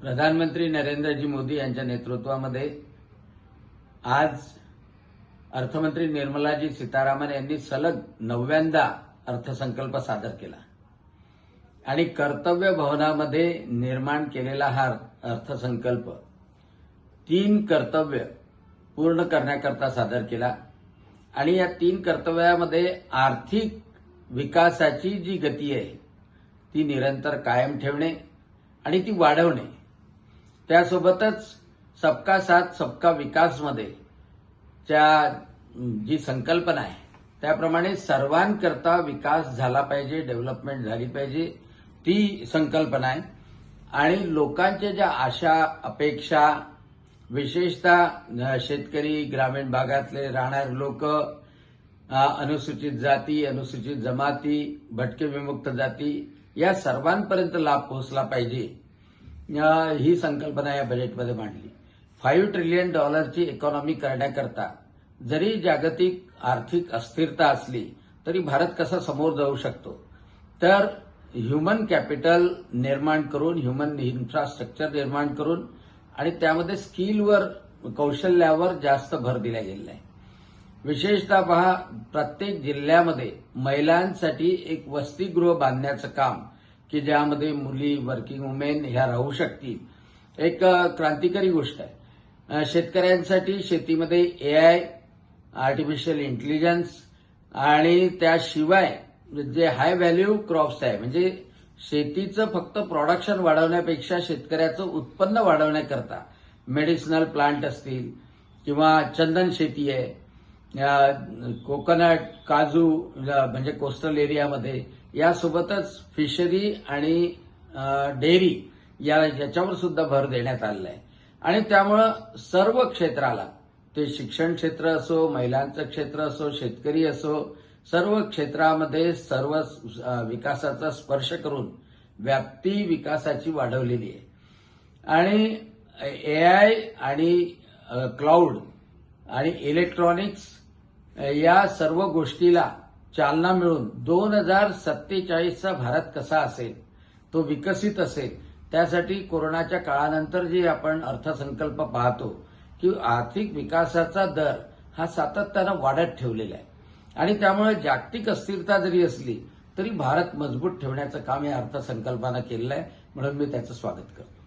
प्रधानमंत्री नरेंद्रजी मोदी यांच्या नेतृत्वामध्ये आज अर्थमंत्री निर्मलाजी सीतारामन यांनी सलग नवव्यांदा अर्थसंकल्प सादर केला. आणि कर्तव्य भवनामध्ये निर्माण केलेला हा अर्थसंकल्प तीन कर्तव्य पूर्ण करण्याकरता सादर केला. आणि या तीन कर्तव्यामध्ये आर्थिक विकासाची जी गती आहे ती निरंतर कायम ठेवणे आणि ती वाढवणे त्यासोबतच सबका साथ सबका विकासमध्ये त्या जी संकल्पना आहे त्याप्रमाणे सर्वांकरता विकास झाला पाहिजे डेव्हलपमेंट झाली पाहिजे ती संकल्पना आहे. आणि लोकांच्या ज्या आशा अपेक्षा विशेषतः शेतकरी ग्रामीण भागातले राहणारे लोक अनुसूचित जाती अनुसूचित जमाती भटके विमुक्त जाती या सर्वांपर्यंत लाभ पोहोचला पाहिजे. ही संकल्पना या बजेटमध्ये मांडली. फाईव्ह ट्रिलियन डॉलरची इकॉनॉमी करण्याकरता जरी जागतिक आर्थिक अस्थिरता असली तरी भारत कसा समोर जाऊ शकतो? तर ह्युमन कॅपिटल निर्माण करून ह्युमन इन्फ्रास्ट्रक्चर निर्माण करून आणि त्यामध्ये स्किलवर कौशल्यावर जास्त भर दिला गेलेला आहे. विशेषतः पहा प्रत्येक जिल्ह्यामध्ये महिलांसाठी एक वसतिगृह बांधण्याचं काम की ज्यामध्ये मुली वर्किंग वुमेन ह्या राहू शकतील. एक क्रांतिकारी गोष्ट आहे. शेतकऱ्यांसाठी शेतीमध्ये एआय आर्टिफिशियल इंटेलिजन्स आणि त्याशिवाय जे हाय व्हॅल्यू क्रॉप्स आहे म्हणजे शेतीचं फक्त प्रोडक्शन वाढवण्यापेक्षा शेतकऱ्याचं उत्पन्न वाढवण्याकरता मेडिसिनल प्लांट असतील किंवा चंदन शेती आहे कोकोनट काजू म्हणजे कोस्टल एरियामध्ये यासोबतच फिशरी आणि डेअरी या याच्यावर सुद्धा भर देण्यात आलेला आहे. आणि त्यामुळं सर्व क्षेत्राला ते शिक्षण क्षेत्र असो महिलांचं क्षेत्र असो शेतकरी असो सर्व क्षेत्रामध्ये सर्व विकासाचा स्पर्श करून व्याप्ती विकासाची वाढवलेली आहे. आणि ए आय आणि क्लाउड आणि इलेक्ट्रॉनिक्स या सर्व गोष्टीला चालना मिळून दोन हजार सत्तेचाळीसचा भारत कसा असेल तो विकसित असेल त्यासाठी कोरोनाच्या काळानंतर जे आपण अर्थसंकल्प पाहतो की आर्थिक विकासाचा दर हा सातत्यानं वाढत ठेवलेला आहे. आणि त्यामुळे जागतिक अस्थिरता जरी असली तरी भारत मजबूत ठेवण्याचं काम या अर्थसंकल्पानं केलेलं आहे. म्हणून मी त्याचं स्वागत करतो.